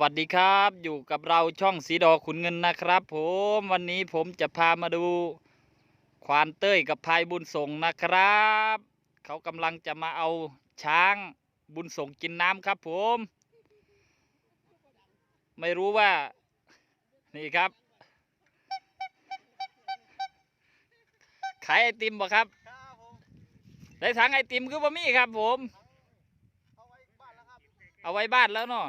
วัสดีครับอยู่กับเราช่องสีดอขุนเงินนะครับ ผมวันนี้ผมจะพามาดู ควานเต้ยกับพายบุญส่งนะครับ เขากำลังจะมาเอาช้างบุญส่งกินน้ำครับ ผม ไม่รู้ว่า นี่ครับขายไอติมบ่ครับครับผมได้ถังไอติมคือบ่มีครับ ผม เอาไว้บ้านแล้วครับเอาไว้บ้านแล้วเนาะ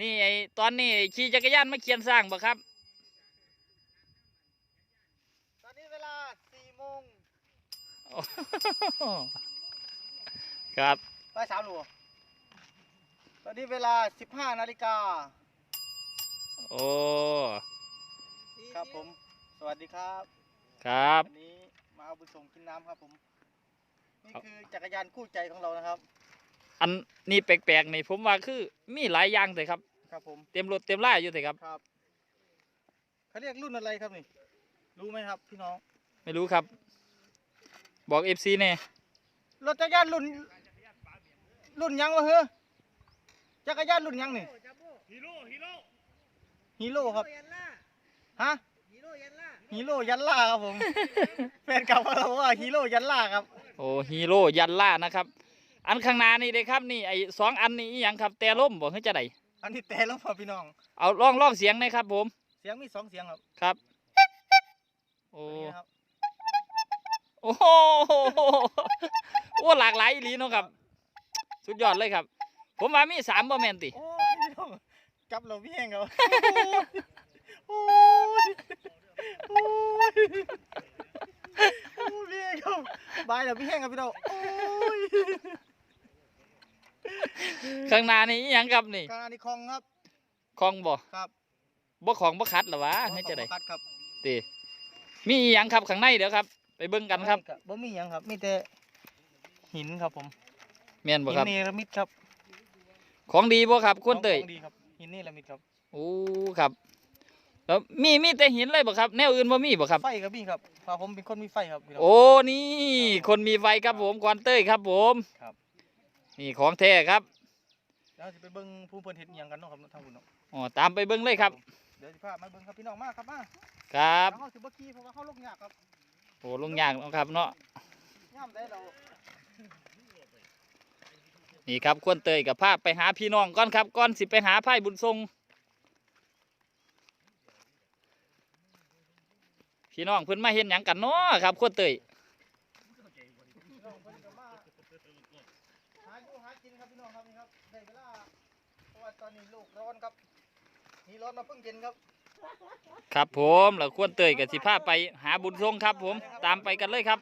นี่ไอตอนนี้ขี่จักรยานมาเคียนสร้างบ่ครับ ตอนนี้เวลา4โมงครับบ่ายสามหลวตอนนี้เวลา15นาฬิกาโอ้ครับผม สวัสดีครับ ครับ วันนี้มาเอาบุญส่งกินน้ำครับผม นี่ครับคือจักรยานคู่ใจของเรานะครับ อันนี้แปลกๆนี่ผมว่าคือมีหลายอย่างเลยครับ ครับผม เต็มรถเต็มล่าอยู่เลยครับ ครับเขาเรียกรุ่นอะไรครับนี่ รู้ไหมครับพี่น้อง ไม่รู้ครับ บอกเอฟซีเนี่ยรถจักรยานรุ่น รุ่นยังวะเฮ้อจักรยานรุ่นยังนี่ฮีโร่ฮีโร่ฮีโร่ครับยันล่าฮะฮีโร่ยันล่าฮีโร่ยันล่าครับผมแฟนเก่าของเราบอกว่าฮีโร่ยันล่าครับ โอ้ฮีโร่ยันล่านะครับ อันข้างหน้านี่เลยครับนี่ไอสองอันนี้อหยังครับแต่ล่มบอกให้จะไดอันนี้แต่แล้วพอพี่น้อง เอาลองลองเสียงหนะครับผมเสียงมีสองเสียงครับครับ โอ้ตัวนี้นะครับโอ้โหโอ้หลากหลายอีหลีเนาะครับ สุดยอดเลยครับ ผมว่ามีสามบ่แมนติ โอ้ยพี่น้องจับเราพี่แห้งครับโอ้ยโอ้ยโอ้ยพี่แห้งครับบายเราพี่แห้งครับพี่น้องโอ้ย ข้างหน้านี่อหยังครับนี่การอันนี้คลองครับของบ่ครับบ่ของบ่คัดหรอวะให้จะไดคัดครับติมีอหยังครับข้างในเดี๋ยวครับ ไปเบิ่งกันครับบ่มีหยังครับมีแต่หินครับผมแม่นบ่หินครับ เนรมิตครับของดีบ่ครับควนเตยของดีครับหินเนรมิตครับโอ้ครับ แล้วมีมีแต่หินเลยบ่ครับ แนวอื่นบ่มีบ่ครับ ไฟครับพี่ครับเพราะผมเป็นคนมีไฟครับพี่น้องโอ้นี่ คนมีไฟครับผมควันเต้ยครับผมครับ นี่ของแท้ครับเดี๋ยวจะไปเบิ่งผู้เพิ่นเฮ็ดอิหยังกันเนาะครับทางบุญเนาะอ๋อตามไปเบิ่งเลยครับ เดี๋ยวสิพามาเบิ่งครับพี่น้องมาครับมาครับแล้วเฮาสิบ่ขี่เพราะว่าเฮาลงยากครับโอ้ลงยากเนาะครับเนาะย่ามได้เรานี่ครับควนเตยกับภาพไปหาพี่น้องก่อนครับก่อนสิไปหาไพ่บุญทรงพี่น้องเพิ่นมาเห็นหยังกันเนาะครับควนเตย พี่น้องเพิ่นก็มาหาอยู่หากินครับพี่น้องครับนี่ครับได้เวลาเพราะว่าต อนนี้โลกร้อนครับนี่ร้อนมาเพิ่งเย็นครับ ครับผมแล้วควนเตยกับสิพาไปหาบุญทรงครับ ผมตามไปกันเลยครับ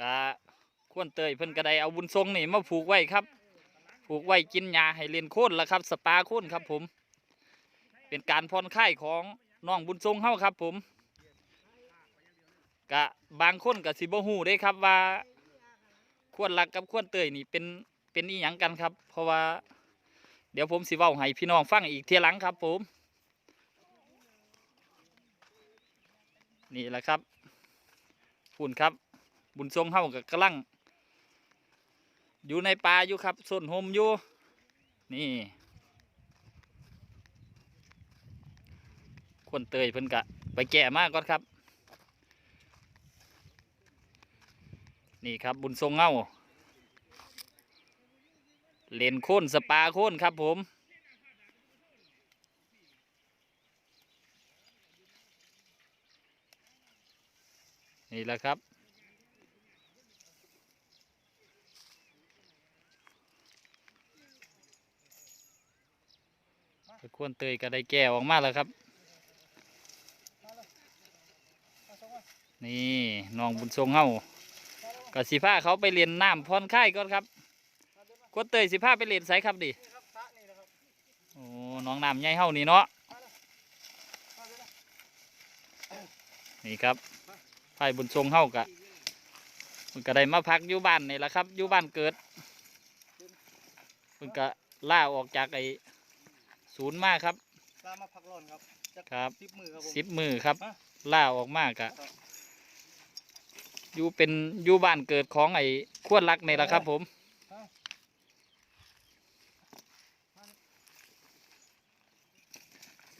กะควนเตยเพิ่นกระไดเอาบุญทรงนี่มาผูกไว้ครับ ผูกไว้กินยาให้เรียนโค่นแล้วครับ สปาโค่นครับผม เป็นการผ่อนคลายของ น้องบุญทรงเฮาครับ ผมกะบางคนกะสิบ่ฮู้เด้ครับว่าควรรักกับควรเตยนี่เป็นเป็นอีหยังกันครับ เพราะว่า เดี๋ยวผมสิเว้าให้พี่น้องฟังอีกเทียหลังครับ ผม นี่แหละครับฝุ่นครับ บุญทรงเฮากับกำลังอยู่ในป่าอยู่ครับส่วนโฮมอยู่นี่ คนเตยเพิ่นกะ ไปแก่มากก่อนครับ นี่ครับบุญทรงเงาเลนโค่นสปาโค่นครับผมนี่แหละครับตะกวนเตยก็ได้แก่ออกมาแล้วครับ นี่น้องบุญทรงเฮาก็สิพาเขาไปเรียนน้ำพรค่ายก่อนครับกวนเตยสิพาไปเรียนไสครับดินี่ครับสระนี่นะครับโอ้น้องน้ำใหญ่เฮานี่เนาะมาเลยนะนี่ครับไพ่บุญทรงเฮากะมันก็ได้มาพักอยู่บ้านนี่แหละครับอยู่บ้านเกิดมันก็ล่าออกจากไอ้ศูนย์มาครับตามมาพักร้อนครับจักครับสิบมือครับผมสิบมือครับฮะล่าออกมากะครับ อยู่เป็นอยู่บ้านเกิดของไอ้ขวดรักนี่แหละครับ ผม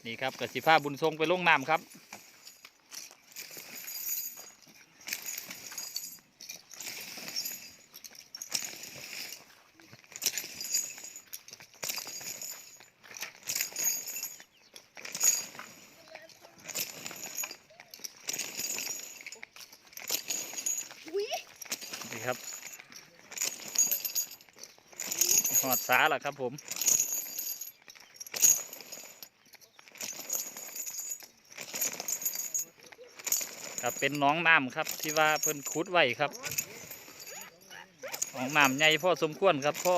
นี่ครับกสิภาบุญทรงไปลงน้ำครับ นี่ครับ หอดสาล่ะครับผมครับเป็นน้องน้ำครับที่ว่าเพิ่นขุดไว้ครับน้องน้ำใหญ่พ่อสมควรครับพ่อ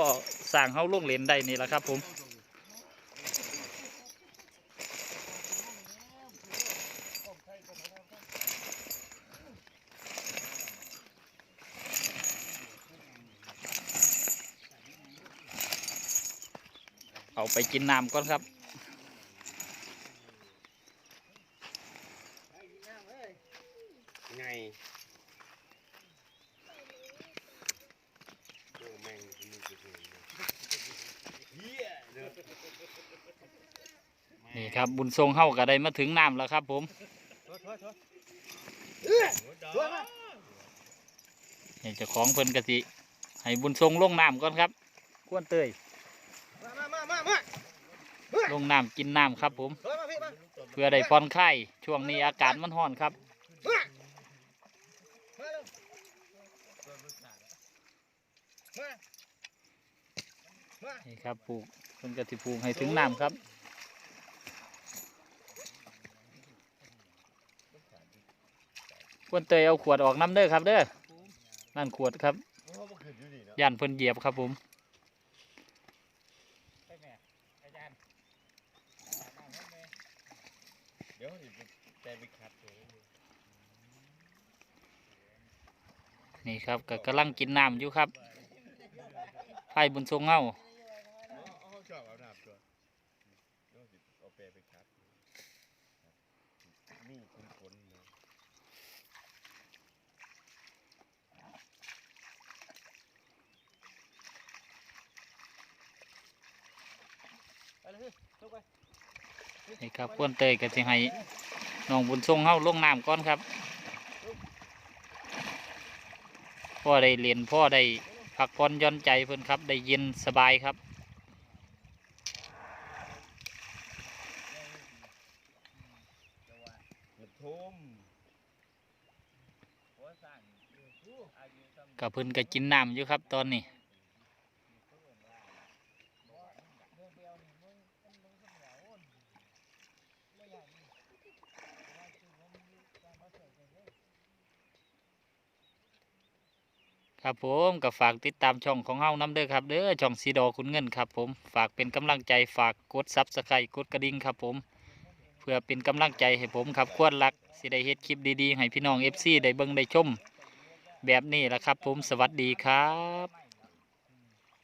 สั่งเฮาลงเหรนได้นี่แหละครับผม เอาไปกินน้ำก่อนครับไงโอ้แม่งมีกระสุนเฮียเด้อนี่ครับบุญทรงเฮาก็ได้มาถึงน้ำแล้วครับผมถอยถอยถอยสวยมากนี่เจ้าของเพิ่นกะสิให้บุญทรงลงน้ำก่อนครับกวนเตย ลงน้ำกินน้ำครับผมถอยมาพี่มาเพื่อได้ผ่อนคลายช่วงนี้อากาศมันร้อนครับมามาเร็วมามานี่ครับปลูกเพิ่นกะสิปลูกให้ถึงน้ำครับกวนเตยเอาขวดออกน้ำเด้อครับเด้อนั่นขวดครับโอ้บ่ขึ้นอยู่นี่เนาะย่านเพิ่นเหยียบครับผม เดี๋ยวสิไปไปคัดตัว นี่ครับก็กำลังกินน้ำอยู่ครับไผ่บุญทรงเฮาเอาเอาชอบเอาน้ำตัวเดี๋ยวสิเอาไปไปคัดลูกคุณคนเนาะไปเลยพี่ลุกไปนี่ครับกวนเตยก็สิให้น้องบุญทรงเฮาลงน้ำก่อนครับ พ่อได้เรียนพ่อได้พักผ่อนย้อนใจเพื่อนครับ ได้เย็นสบายครับ กับเพิ่นก็กินน้ำอยู่ครับตอนนี้ ครับผมก็ฝากติดตามช่องของเฮานํเด้อครับเด้อช่องซีดอคุณเงินครับผมฝากเป็นกำลังใจฝากกดซับสไครต์กดกระดิ่งครับผมเพื่อเป็นกำลังใจให้ผมครับควดรักสิได้เฮ็ดคลิปดีๆ ให้พี่น้อง FC ได้เบิ่งได้ชม แบบนี้แหละครับผมสวัสดีครับ